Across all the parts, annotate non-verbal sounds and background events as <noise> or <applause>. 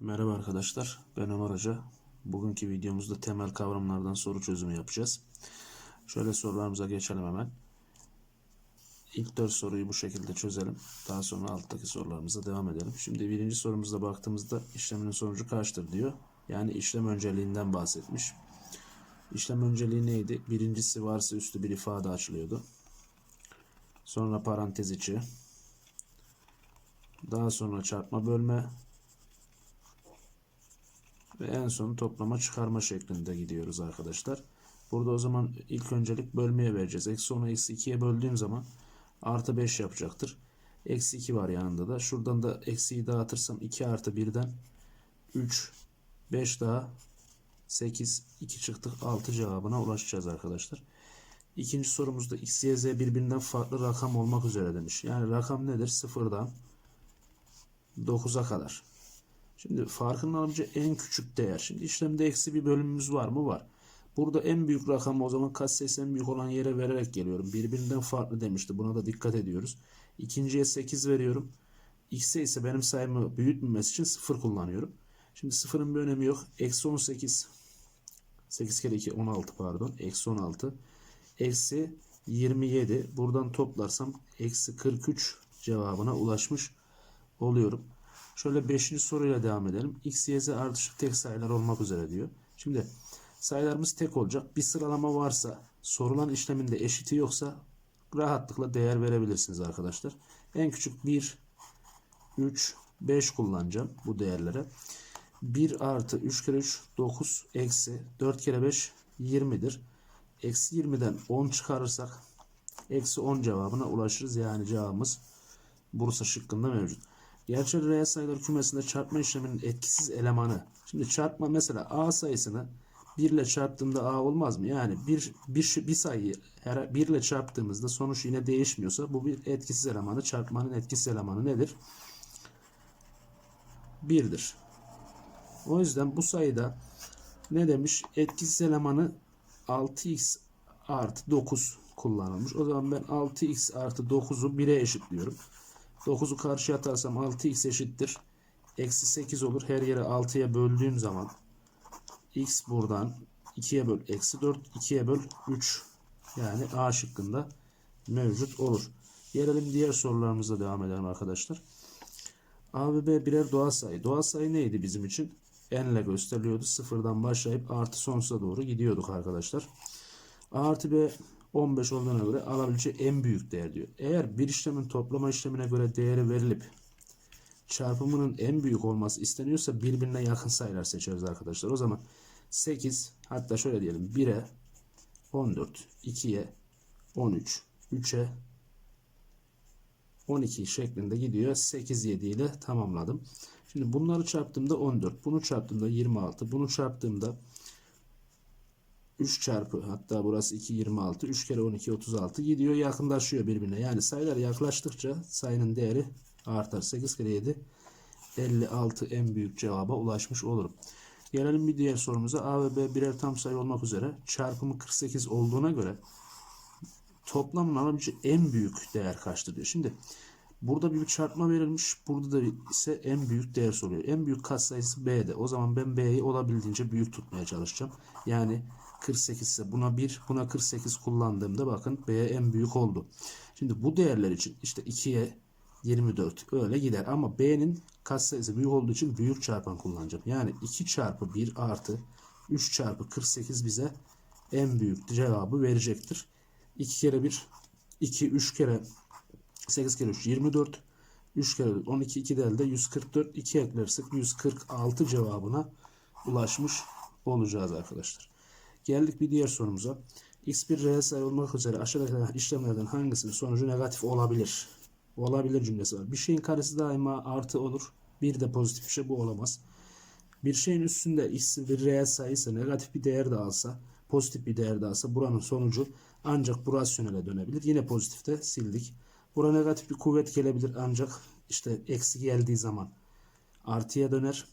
Merhaba arkadaşlar, ben Ömer Hoca. Bugünkü videomuzda temel kavramlardan soru çözümü yapacağız. Şöyle sorularımıza geçelim hemen. İlk dört soruyu bu şekilde çözelim. Daha sonra alttaki sorularımıza devam edelim. Şimdi birinci sorumuzda baktığımızda işleminin sonucu kaçtır diyor. Yani işlem önceliğinden bahsetmiş. İşlem önceliği neydi? Birincisi varsa üstü bir ifade açılıyordu. Sonra parantez içi. Daha sonra çarpma bölme, ve en son toplama çıkarma şeklinde gidiyoruz arkadaşlar. Burada o zaman ilk öncelik bölmeye vereceğiz. Eksi 10'u eksi 2'ye böldüğüm zaman artı 5 yapacaktır. Eksi 2 var yanında da. Şuradan da eksiyi dağıtırsam 2 artı 1'den 3, 5 daha 8, 2 çıktık 6 cevabına ulaşacağız arkadaşlar. İkinci sorumuzda x, y, z birbirinden farklı rakam olmak üzere demiş. Yani rakam nedir? Sıfırdan 9'a kadar. Şimdi farkının alabileceği en küçük değer. Şimdi işlemde eksi bir bölümümüz var mı? Var. Burada en büyük rakamı o zaman katsayısı en büyük olan yere vererek geliyorum. Birbirinden farklı demişti. Buna da dikkat ediyoruz. İkinciye 8 veriyorum. X'e ise benim sayımı büyütmemesi için 0 kullanıyorum. Şimdi sıfırın bir önemi yok. Eksi 18. 8 kere 2 16 pardon. Eksi 16. Eksi 27. Buradan toplarsam eksi 43 cevabına ulaşmış oluyorum. Şöyle 5. soruyla devam edelim. X, Y, Z ardışık tek sayılar olmak üzere diyor. Şimdi sayılarımız tek olacak. Bir sıralama varsa sorulan işleminde eşiti yoksa rahatlıkla değer verebilirsiniz arkadaşlar. En küçük 1, 3, 5 kullanacağım bu değerlere. 1 artı 3 kere 3 9 eksi 4 kere 5 20'dir. Eksi 20'den 10 çıkarırsak eksi 10 cevabına ulaşırız. Yani cevabımız Bursa şıkkında mevcut. Gerçel reel sayılar kümesinde çarpma işleminin etkisiz elemanı. Şimdi çarpma mesela a sayısını 1 ile çarptığımda a olmaz mı? Yani bir, bir, bir sayıyı her 1 ile çarptığımızda sonuç yine değişmiyorsa bu bir etkisiz elemanı. Çarpmanın etkisiz elemanı nedir? 1'dir. O yüzden bu sayıda ne demiş? Etkisiz elemanı 6x artı 9 kullanılmış. O zaman ben 6x artı 9'u 1'e eşitliyorum. 9'u karşıya atarsam 6x eşittir. Eksi 8 olur. Her yere 6'ya böldüğüm zaman x buradan 2'ye böl. Eksi 4. 2'ye böl. 3. Yani A şıkkında mevcut olur. Gelelim diğer sorularımıza devam edelim arkadaşlar. A ve B birer doğal sayı. Doğal sayı neydi bizim için? N ile gösteriliyordu. Sıfırdan başlayıp artı sonsuza doğru gidiyorduk arkadaşlar. A artı B 15 olduğuna göre alabileceği en büyük değer diyor. Eğer bir işlemin toplama işlemine göre değeri verilip çarpımının en büyük olması isteniyorsa birbirine yakın sayılar seçeriz arkadaşlar. O zaman 8 hatta şöyle diyelim 1'e 14, 2'ye 13, 3'e 12 şeklinde gidiyor. 8, 7 ile tamamladım. Şimdi bunları çarptığımda 14, bunu çarptığımda 26, bunu çarptığımda 3 çarpı hatta burası 2 26 3 kere 12 36 gidiyor yakınlaşıyor birbirine. Yani sayılar yaklaştıkça sayının değeri artar. 8 kere 7 56 en büyük cevaba ulaşmış olurum. Gelelim bir diğer sorumuza. A ve B birer tam sayı olmak üzere çarpımı 48 olduğuna göre toplamın alabileceği en büyük değer kaçtır diyor. Şimdi burada bir çarpma verilmiş. Burada da ise en büyük değer soruyor. En büyük katsayısı B'de. O zaman ben B'yi olabildiğince büyük tutmaya çalışacağım. Yani 48 ise buna 1 buna 48 kullandığımda bakın B en büyük oldu. Şimdi bu değerler için işte 2'ye 24 öyle gider ama B'nin katsayısı büyük olduğu için büyük çarpan kullanacağım. Yani 2 çarpı 1 artı 3 çarpı 48 bize en büyük cevabı verecektir. 2 kere 1 2 3 kere 8 kere 3 24 3 kere 12 2 elde 144 2 eklersek 146 cevabına ulaşmış olacağız arkadaşlar. Geldik bir diğer sorumuza. X bir reel sayı olmak üzere aşağıdaki işlemlerden hangisinin sonucu negatif olabilir? Olabilir cümlesi var. Bir şeyin karesi daima artı olur. Bir de pozitif bir şey bu olamaz. Bir şeyin üstünde x bir reel sayı negatif bir değer de alsa pozitif bir değer de alsa buranın sonucu ancak bu rasyonele dönebilir. Yine pozitifte sildik. Bura negatif bir kuvvet gelebilir ancak işte eksi geldiği zaman artıya döner.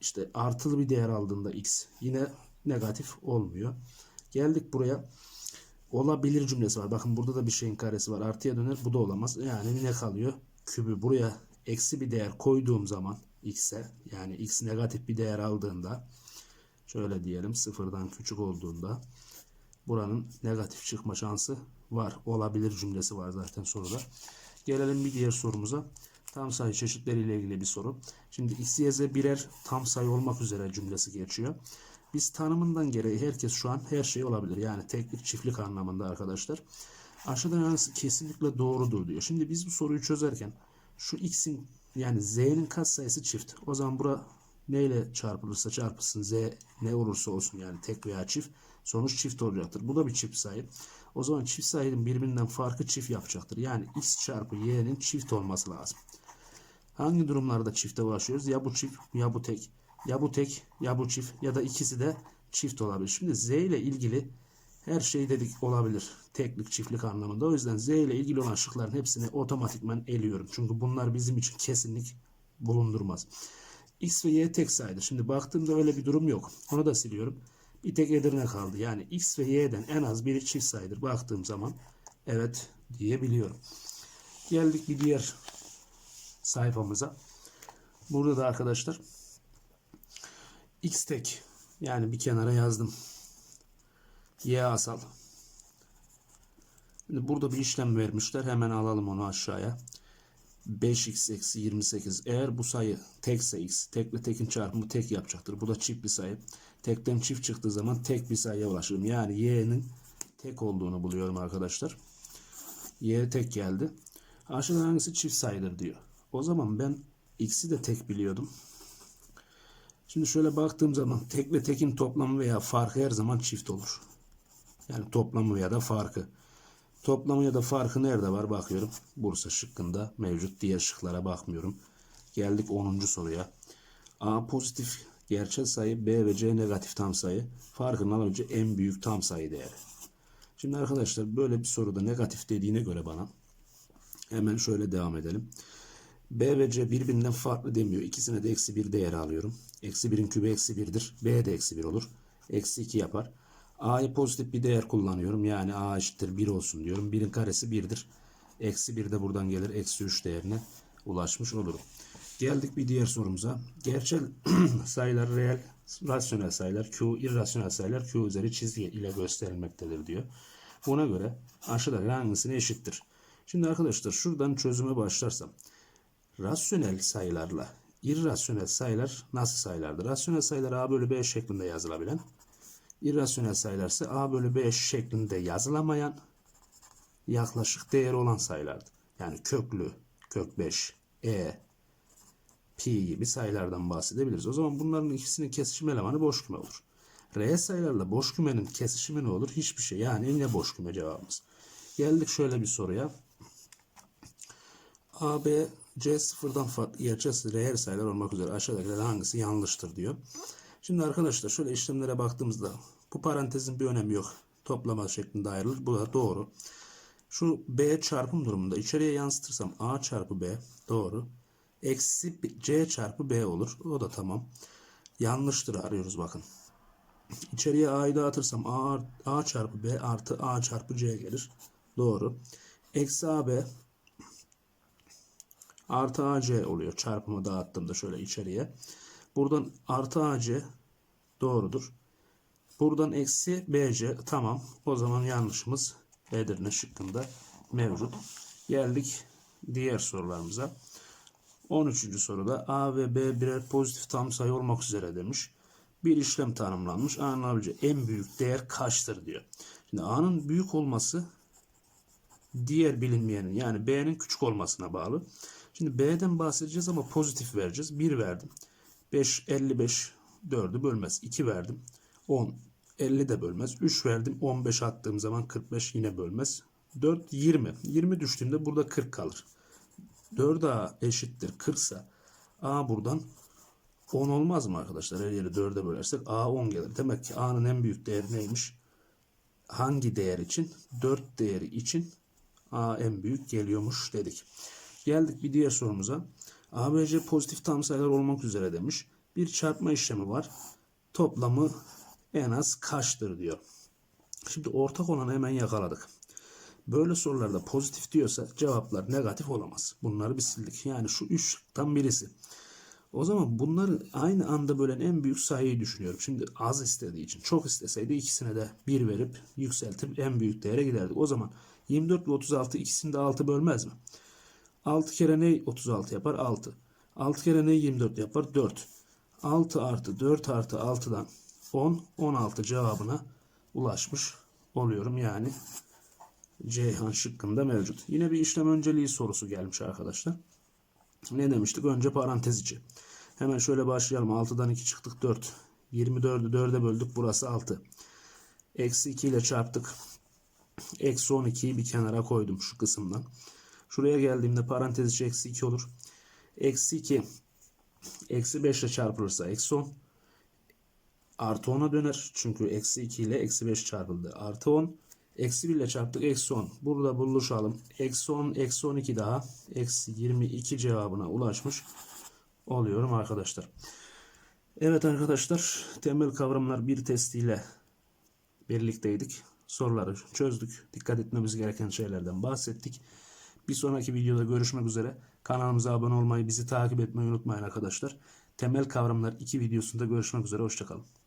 İşte artılı bir değer aldığında x yine negatif olmuyor. Geldik buraya. Olabilir cümlesi var. Bakın burada da bir şeyin karesi var. Artıya döner. Bu da olamaz. Yani ne kalıyor? kübü buraya eksi bir değer koyduğum zaman x'e yani x negatif bir değer aldığında şöyle diyelim sıfırdan küçük olduğunda buranın negatif çıkma şansı var. Olabilir cümlesi var zaten soruda. Gelelim bir diğer sorumuza. Tam sayı çeşitleriyle ilgili bir soru. Şimdi x, y, z birer tam sayı olmak üzere cümlesi geçiyor. Biz tanımından gereği herkes şu an her şey olabilir. Yani teklik çiftlik anlamında arkadaşlar. Aşağıdan hangisi kesinlikle doğrudur diyor. Şimdi biz bu soruyu çözerken şu x'in yani z'nin katsayısı çift. O zaman bura neyle çarpılırsa çarpılsın z ne olursa olsun yani tek veya çift sonuç çift olacaktır. Bu da bir çift sayı. O zaman çift sayının birbirinden farkı çift yapacaktır. Yani x çarpı y'nin çift olması lazım. Hangi durumlarda çifte ulaşıyoruz? Ya bu çift ya bu tek. Ya bu tek ya bu çift ya da ikisi de çift olabilir. Şimdi z ile ilgili her şey dedik olabilir. Teklik çiftlik anlamında. O yüzden z ile ilgili olan şıkların hepsini otomatikman eliyorum. Çünkü bunlar bizim için kesinlik bulundurmaz. X ve Y tek sayıdır. Şimdi baktığımda öyle bir durum yok. Onu da siliyorum. Bir tek Edirne kaldı. Yani X ve Y'den en az biri çift sayıdır. Baktığım zaman evet diyebiliyorum. Geldik bir diğer sayfamıza. Burada da arkadaşlar X tek yani bir kenara yazdım. Y asal. Şimdi burada bir işlem vermişler. Hemen alalım onu aşağıya. 5x eksi 28. Eğer bu sayı tekse x, tekle tekin çarpımı tek yapacaktır. Bu da çift bir sayı. Tekten çift çıktığı zaman tek bir sayıya ulaşırım. Yani y'nin tek olduğunu buluyorum arkadaşlar. y tek geldi. Aşağıdan hangisi çift sayıdır diyor. O zaman ben x'i de tek biliyordum. Şimdi şöyle baktığım zaman tekle tekin toplamı veya farkı her zaman çift olur. Yani toplamı veya da farkı. Toplamı ya da farkı nerede var bakıyorum. Bursa şıkkında mevcut. Diğer şıklara bakmıyorum. Geldik 10. soruya. A pozitif gerçel sayı B ve C negatif tam sayı. Farkından önce en büyük tam sayı değeri. Şimdi arkadaşlar böyle bir soruda negatif dediğine göre bana hemen şöyle devam edelim. B ve C birbirinden farklı demiyor. İkisine de eksi bir değer alıyorum. Eksi birin kübü eksi birdir. B de eksi bir olur. Eksi iki yapar. A'ya pozitif bir değer kullanıyorum. Yani A eşittir 1 olsun diyorum. 1'in karesi 1'dir. Eksi 1 de buradan gelir. Eksi 3 değerine ulaşmış olurum. Geldik bir diğer sorumuza. Gerçel <clears throat> sayılar reel, rasyonel sayılar Q, irrasyonel sayılar Q üzeri çizgi ile gösterilmektedir diyor. Buna göre aşağıdaki hangisine eşittir? Şimdi arkadaşlar şuradan çözüme başlarsam. Rasyonel sayılarla irrasyonel sayılar nasıl sayılardır? Rasyonel sayılar A bölü B şeklinde yazılabilen İrrasyonel sayılar ise a bölü b şeklinde yazılamayan yaklaşık değeri olan sayılardır. Yani köklü, kök 5, e, pi gibi sayılardan bahsedebiliriz. O zaman bunların ikisinin kesişim elemanı boş küme olur. Reel sayılarla boş kümenin kesişimi ne olur? Hiçbir şey. Yani yine boş küme cevabımız. Geldik şöyle bir soruya. A, B, C sıfırdan farklı gerçek reel sayılar olmak üzere aşağıdakilerden hangisi yanlıştır diyor. Şimdi arkadaşlar şöyle işlemlere baktığımızda bu parantezin bir önemi yok. Toplama şeklinde ayrılır. Bu da doğru. Şu B çarpım durumunda içeriye yansıtırsam A çarpı B doğru. Eksi C çarpı B olur. O da tamam. Yanlıştır arıyoruz bakın. İçeriye A'yı dağıtırsam A, A çarpı B artı A çarpı C gelir. Doğru. Eksi AB artı AC oluyor. Çarpımı dağıttığımda şöyle içeriye. Buradan artı AC doğrudur. Buradan eksi BC tamam. O zaman yanlışımız Edirne şıkkında mevcut. Geldik diğer sorularımıza. 13. soruda A ve B birer pozitif tam sayı olmak üzere demiş. Bir işlem tanımlanmış. A'nın alabileceği en büyük değer kaçtır diyor. Şimdi A'nın büyük olması diğer bilinmeyenin yani B'nin küçük olmasına bağlı. Şimdi B'den bahsedeceğiz ama pozitif vereceğiz. 1 verdim. 5, 55, 4'ü bölmez. 2 verdim. 10, 50 de bölmez. 3 verdim. 15 attığım zaman 45 yine bölmez. 4, 20. 20 düştüğümde burada 40 kalır. 4A eşittir 40 ise A buradan 10 olmaz mı arkadaşlar? Her yeri 4'e bölersek A 10 gelir. Demek ki A'nın en büyük değeri neymiş? Hangi değer için? 4 değeri için A en büyük geliyormuş dedik. Geldik bir diğer sorumuza. ABC pozitif tam sayılar olmak üzere demiş. Bir çarpma işlemi var. Toplamı en az kaçtır diyor. Şimdi ortak olanı hemen yakaladık. Böyle sorularda pozitif diyorsa cevaplar negatif olamaz. Bunları bir sildik. Yani şu üç şıktan birisi. O zaman bunları aynı anda bölen en büyük sayıyı düşünüyorum. Şimdi az istediği için çok isteseydi ikisine de 1 verip yükseltip en büyük değere giderdik. O zaman 24 ve 36 ikisini de 6 bölmez mi? 6 kere ne 36 yapar? 6. 6 kere ne 24 yapar? 4. 6 artı 4 artı 6'dan 10, 16 cevabına ulaşmış oluyorum. Yani Ceyhan şıkkında mevcut. Yine bir işlem önceliği sorusu gelmiş arkadaşlar. Ne demiştik? Önce parantez içi. Hemen şöyle başlayalım. 6'dan 2 çıktık 4. 24'ü 4'e böldük. Burası 6. Eksi 2 ile çarptık. Eksi 12'yi bir kenara koydum şu kısımdan. Şuraya geldiğimde parantez içi eksi 2 olur. Eksi 2 eksi 5 ile çarpılırsa eksi 10 artı 10'a döner. Çünkü eksi 2 ile eksi 5 çarpıldı. Artı 10 eksi 1 ile çarptık eksi 10. Burada buluşalım. Eksi 10 eksi 12 daha eksi 22 cevabına ulaşmış oluyorum arkadaşlar. Evet arkadaşlar temel kavramlar bir testiyle birlikteydik. Soruları çözdük. Dikkat etmemiz gereken şeylerden bahsettik. Bir sonraki videoda görüşmek üzere. Kanalımıza abone olmayı, bizi takip etmeyi unutmayın arkadaşlar. Temel kavramlar 2 videosunda görüşmek üzere. Hoşçakalın.